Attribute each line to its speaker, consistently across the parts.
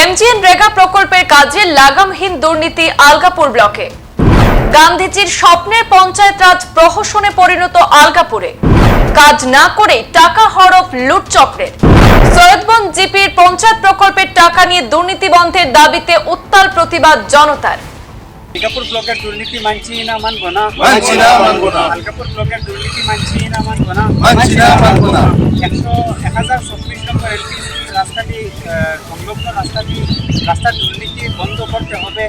Speaker 1: MGN রেগা প্রকল্পের কাজে লাগামহীন দুর্নীতি আলগাপুর ব্লকে। গান্ধীজির স্বপ্নের পঞ্চায়েত রাজ প্রহসনে পরিণত আলগাপুরে। কাজ না করে টাকা হরফ লুট চক্রের। সৈয়দবন জিপির পঞ্চায়েত প্রকল্পের টাকা নিয়ে দুর্নীতি বন্ধের দাবিতে উত্তাল প্রতিবাদ জনতার।
Speaker 2: আলকাপুর ব্লকের দুর্নীতি মানছি না মানবো না।
Speaker 3: মানছি না মানবো না।
Speaker 2: আলকাপুর ব্লকের দুর্নীতি মানছি না মানবো না।
Speaker 3: মানছি না মানবো না।
Speaker 1: 100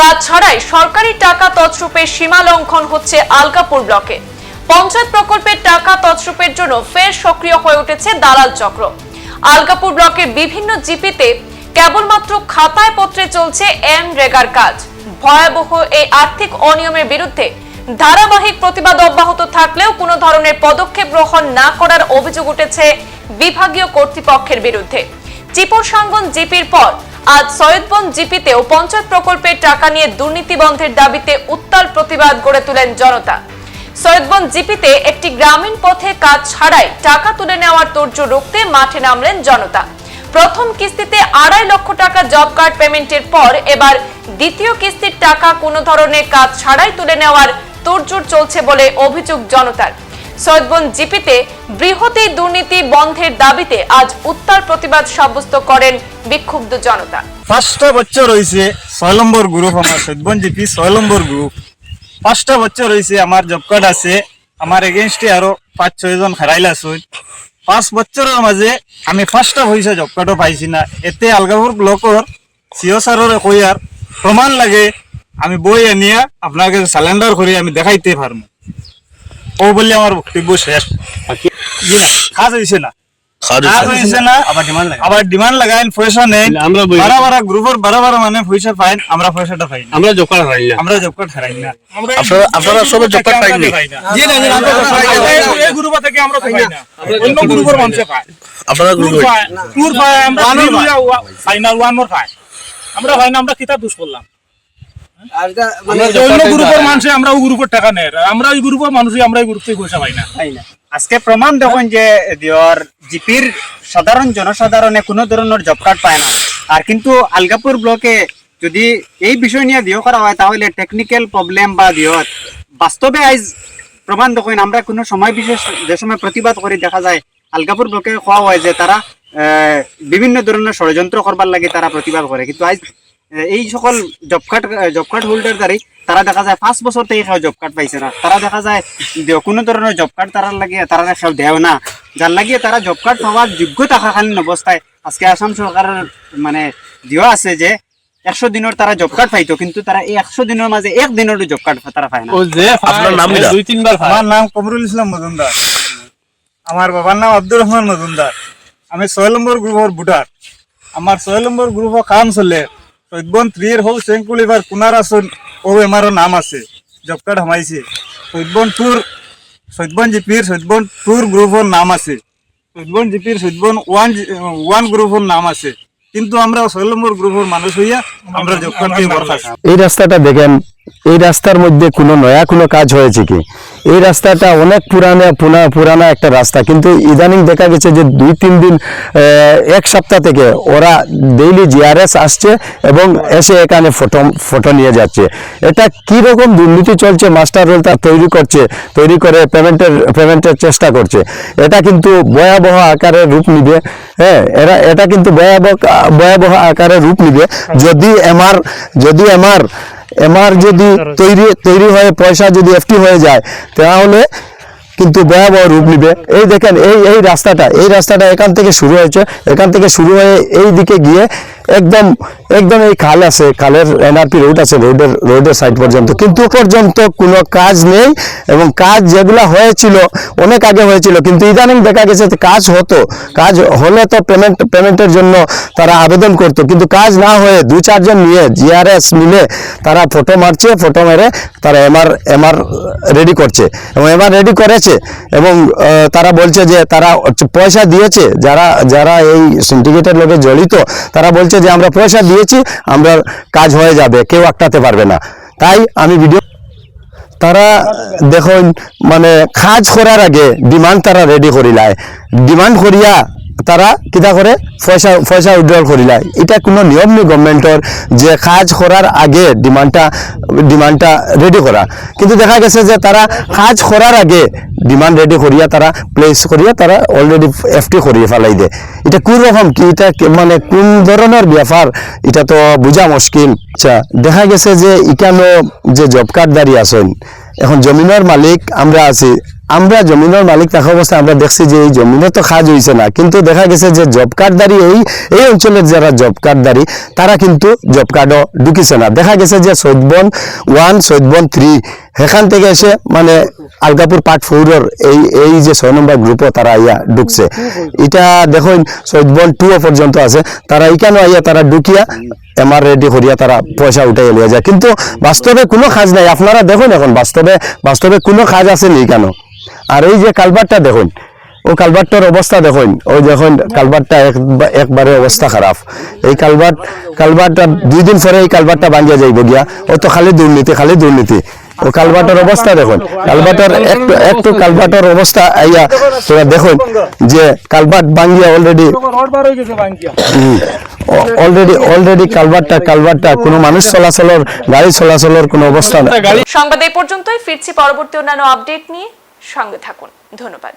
Speaker 1: কাজ ছাড়াই সরকারি টাকা তছরূপের সীমা লঙ্ঘন হচ্ছে আলকাপুর ব্লকে। পঞ্চায়েত প্রকল্পের টাকা তছরূপের জন্য ফের সক্রিয় হয়ে উঠেছে দালাল চক্র। আলকাপুর ব্লকের বিভিন্ন জিপিতে কেবলমাত্র খাতায় পত্রে চলছে এম রেগার কাজ। ভয়াবহ এই আর্থিক অনিয়মের বিরুদ্ধে ধারাবাহিক প্রতিবাদ অব্যাহত থাকলেও কোনো ধরনের পদক্ষেপ গ্রহণ না করার অভিযোগ উঠেছে বিভাগীয় কর্তৃপক্ষের বিরুদ্ধে। চিপুর সাঙ্গন জিপির পর আজ সৈয়দবন জিপিতেও পঞ্চায়েত প্রকল্পের টাকা নিয়ে দুর্নীতি বন্ধের দাবিতে উত্তাল প্রতিবাদ গড়ে তোলেন জনতা। সৈয়দবন জিপিতে একটি গ্রামীণ পথে কাজ ছাড়াই টাকা তুলে নেওয়ার তোড়জোড় রুখতে মাঠে নামলেন জনতা। প্রথম কিস্তিতে আড়াই লক্ষ টাকা জব কার্ড পেমেন্টের পর এবার দ্বিতীয় কিস্তির টাকা কোনো ধরনের কাজ ছাড়াই তুলে নেওয়ার তোড়জোড় চলছে বলে অভিযোগ জনতার। সৈয়দবন জিপিতে বৃহতি দুর্নীতি বন্ধের দাবিতে আজ উত্তাল প্রতিবাদ সাব্যস্ত করেন বিক্ষুব্ধ জনতা।
Speaker 4: পাঁচটা বছর হয়েছে ছয় নম্বর গ্রুপ আমার সৈদবন জিপি ছয় নম্বর গ্রুপ পাঁচটা বছর হয়েছে আমার জব কার্ড আছে, আমার এগেনস্টে আরও পাঁচ ছয়জন হারাইলা আছে পাঁচ বছরের মাঝে আমি পাঁচটা পয়সা জব কার্ডও পাইছি না। এতে আলগাপুর ব্লকর সিও সাররে কই আর প্রমাণ লাগে, আমি বই আনিয়া আপনাকে স্যালেন্ডার করে আমি দেখাইতে পারব ও বললে আমার বক্তব্য শেষ। কাজ হয়েছে না। কাজ হয়েছে না।
Speaker 2: আবার ডিমান্ড লাগে
Speaker 4: আবার ডিমান্ড লাগাইন পয়সা নেন
Speaker 5: আমরা
Speaker 4: বারা বারা গ্রুপের বারা বারা মানে পয়সা পাইন আমরা পয়সাটা পাই
Speaker 5: আমরা জোকার হারাই না।
Speaker 4: আমরা জব হারাই না।
Speaker 5: আপনারা আপনারা সবাই জব কার্ড
Speaker 4: জি না জি না আমরা job card পাই না।
Speaker 3: এই গ্রুপ থেকে আমরা পাই না। অন্য গ্রুপের মানুষে পায়।
Speaker 5: আপনারা গ্রুপ
Speaker 3: টুর পায়। আমরা ফাইনাল ওয়ান মোর পায়। আমরা পাই না আমরা কিতাব দুষ করলাম। অন্য গ্রুপের মানুষে আমরা ওই গ্রুপের টাকা নেয় আমরা ওই গ্রুপের মানুষই আমরা এই গ্রুপ থেকে পয়সা পাই না।
Speaker 2: আজকে প্রমাণ দেখুন যে দিওর জিপির সাধারণ জনসাধারণে কোনো ধরনের জব কার্ড পায় না। আর কিন্তু আলগাপুর ব্লকে যদি এই বিষয় নিয়ে দিও করা হয় তাহলে টেকনিক্যাল প্রবলেম বা দিওত বাস্তবে আইজ প্রমাণ দেখুন আমরা কোনো সময় বিশেষ যে সময় প্রতিবাদ করে দেখা যায় আলগাপুর ব্লকে কোয়া হয় যে তারা আহ, বিভিন্ন ধরনের ষড়যন্ত্র করবার লাগে তারা প্রতিবাদ করে। কিন্তু আজ এই সকল job card job card holder তারা দেখা যায় পাঁচ বছর থেকে কেউ জব কার্ড পাইছে না। তারা দেখা যায় কোনো ধরনের জব কার্ড তারা লাগিয়ে তারা কেউ দেও না। যার লাগিয়ে তারা জব কার্ড পাওয়ার যোগ্য থাকাকালীন অবস্থায় আজকে আসাম সরকারের মানে দেওয়া আছে যে একশো দিনের তারা জব কার্ড পাইতো কিন্তু তারা এই একশো দিনের মাঝে এক দিনের জব কার্ড তারা পায় না।
Speaker 5: যে আপনার নাম দুই তিনবার
Speaker 4: আমার নাম কমরুল ইসলাম মজুমদার আমার বাবার নাম আব্দুর রহমান মজুমদার আমি ছয় নম্বর গ্রুপের ভোটার আমার ছয় নম্বর গ্রুপের কাম চলে। চৈবন ত্রিয়ের হোক সেঙ্কুলিবার কুনার আসন ও এমারও নাম আছে। জব কার্ড হামাইছে সৈদবন টুর সৈদবন জিপির সৈদবন টুর গ্রুপের নাম আছে। সৈদবন জিপির সৈদবন ওয়ান ওয়ান গ্রুপের নাম আছে। কিন্তু আমরা ছয় নম্বর গ্রুপের মানুষ হইয়া আমরা কার্ড
Speaker 6: এই রাস্তাটা দেখেন এই রাস্তার মধ্যে কোনো নয়া কোনো কাজ হয়েছে কি? এই রাস্তাটা অনেক পুরানো, পুনা- পুরানা একটা রাস্তা, কিন্তু ইদানিং দেখা গেছে যে দুই, তিন দিন এক সপ্তাহ থেকে ওরা ডেইলি জিআরএস আসছে এবং এসে এখানে ফটো ফটো নিয়ে যাচ্ছে। এটা কি রকম দুর্নীতি চলছে? মাস্টার রোল তা তৈরি করছে, তৈরি করে পেমেন্টের পেমেন্টের চেষ্টা করছে। এটা কিন্তু ভয়াবহ আকারে রূপ নিবে। হ্যাঁ এরা, এটা কিন্তু ভয়াবহ ভয়াবহ আকারে রূপ নিবে। যদি এমআর যদি এমআর এমআর যদি তৈরি তৈরি হয়ে পয়সা যদি এফটি হয়ে যায়, তাহলে কিন্তু ভয়াবহ রূপ নিবে। এই দেখেন, এই এই রাস্তাটা এই রাস্তাটা এখান থেকে শুরু হয়েছে। এখান থেকে শুরু হয়ে এই দিকে গিয়ে একদম একদম এই খাল আছে, খালের এনআরপি রোড আছে, রোডের রোডের সাইড পর্যন্ত। কিন্তু পর্যন্ত কোনো কাজ নেই এবং কাজ যেগুলো হয়েছিল, অনেক আগে হয়েছিল, কিন্তু ইদানিং দেখা গেছে কাজ হতো। কাজ হলে তো পেমেন্ট পেমেন্টের জন্য তারা আবেদন করতো, কিন্তু কাজ না হয়ে দু চারজন নিয়ে জিআরএস মিলে তারা ফটো মারছে ফটো মেরে তারা এমআর এমআর রেডি করছে। এবং এমআর রেডি করেছে এবং তারা বলছে যে তারা পয়সা দিয়েছে, যারা যারা এই সিন্ডিকেটের লোকে জড়িত, তারা বলছে যে আমরা পয়সা দিয়েছি, আমরা কাজ হয়ে যাবে, কেউ আটকাতে পারবে না। তাই আমি ভিডিও তারা দেখুন মানে কাজ করার আগে ডিমান্ড তারা রেডি করিলায় ডিমান্ড করিয়া তারা কিতা করে? পয়সা পয়সা উইড্রল করিলায় এটা কোনো নিয়ম নেই গভর্নমেন্টর যে কাজ করার আগে ডিমান্ডটা ডিমান্ডটা রেডি করা কিন্তু দেখা গেছে যে তারা কাজ করার আগে ডিমান্ড রেডি করিয়া, তারা প্লেস করিয়া, তারা অলরেডি এফটি করিয়ে ফেলাই দেয়। এটা কোন রকম কি এটা মানে কোন ধরনের ব্যাপার এটা তো বোঝা মুশকিল। আচ্ছা দেখা গেছে যে ইকানো যে জব কার্ডদারি আছেন, এখন জমিনের মালিক, আমরা আছি। আমরা জমিনের মালিক থাকা অবস্থায় আমরা দেখছি যে এই জমিনে তো কাজ হয়েছে না। কিন্তু দেখা গেছে যে জব কার্ডদারি এই এই অঞ্চলের যারা জব কার্ডদারি তারা কিন্তু জব কার্ডও ঢুকিছে না। দেখা গেছে যে সৈদবন ওয়ান সৈদবন থ্রি সেখান থেকে এসে মানে আলগাপুর পার্ট ফোরের এই এই যে ছয় নম্বর গ্রুপও তারা আইয়া ঢুকছে। এটা দেখুন সৈদবন টু পর্যন্ত আছে। তারা এখানে আইয়া তারা ঢুকিয়া এমআর রেডি করিয়া তারা পয়সা উঠাই লিয়ে যায়। কিন্তু বাস্তবে কোনো কাজ নাই। আপনারা দেখুন এখন, বাস্তবে বাস্তবে কোনো কাজ আছে নি কেন আর এই যে কালবারটা দেখুন, ও কালবারটার অবস্থা দেখুন ওই দেখুন কালবারটা একবারে অবস্থা খারাপ, এই কালবার্ট কালবারটা দুই দিন পরে এই কালবারটা ভাঙ্গিয়া যাইব গিয়া ও তো খালি দুর্নীতি খালি দুর্নীতি। ও কালবাটার অবস্থা দেখুন কালবাটার একটু একটু কালবাটার অবস্থা আইয়া, তোরা দেখুন যে কালবাট ভাঙ্গিয়া অলরেডি অলরেডি অলরেডি কালবারটা কালবারটা কোনো মানুষ চলাচলের, গাড়ি চলাচলের কোনো অবস্থা নেই
Speaker 1: সংবাদ এই পর্যন্তই, ফিরছি পরবর্তী অন্যান্য আপডেট নিয়ে। সঙ্গে থাকুন। ধন্যবাদ।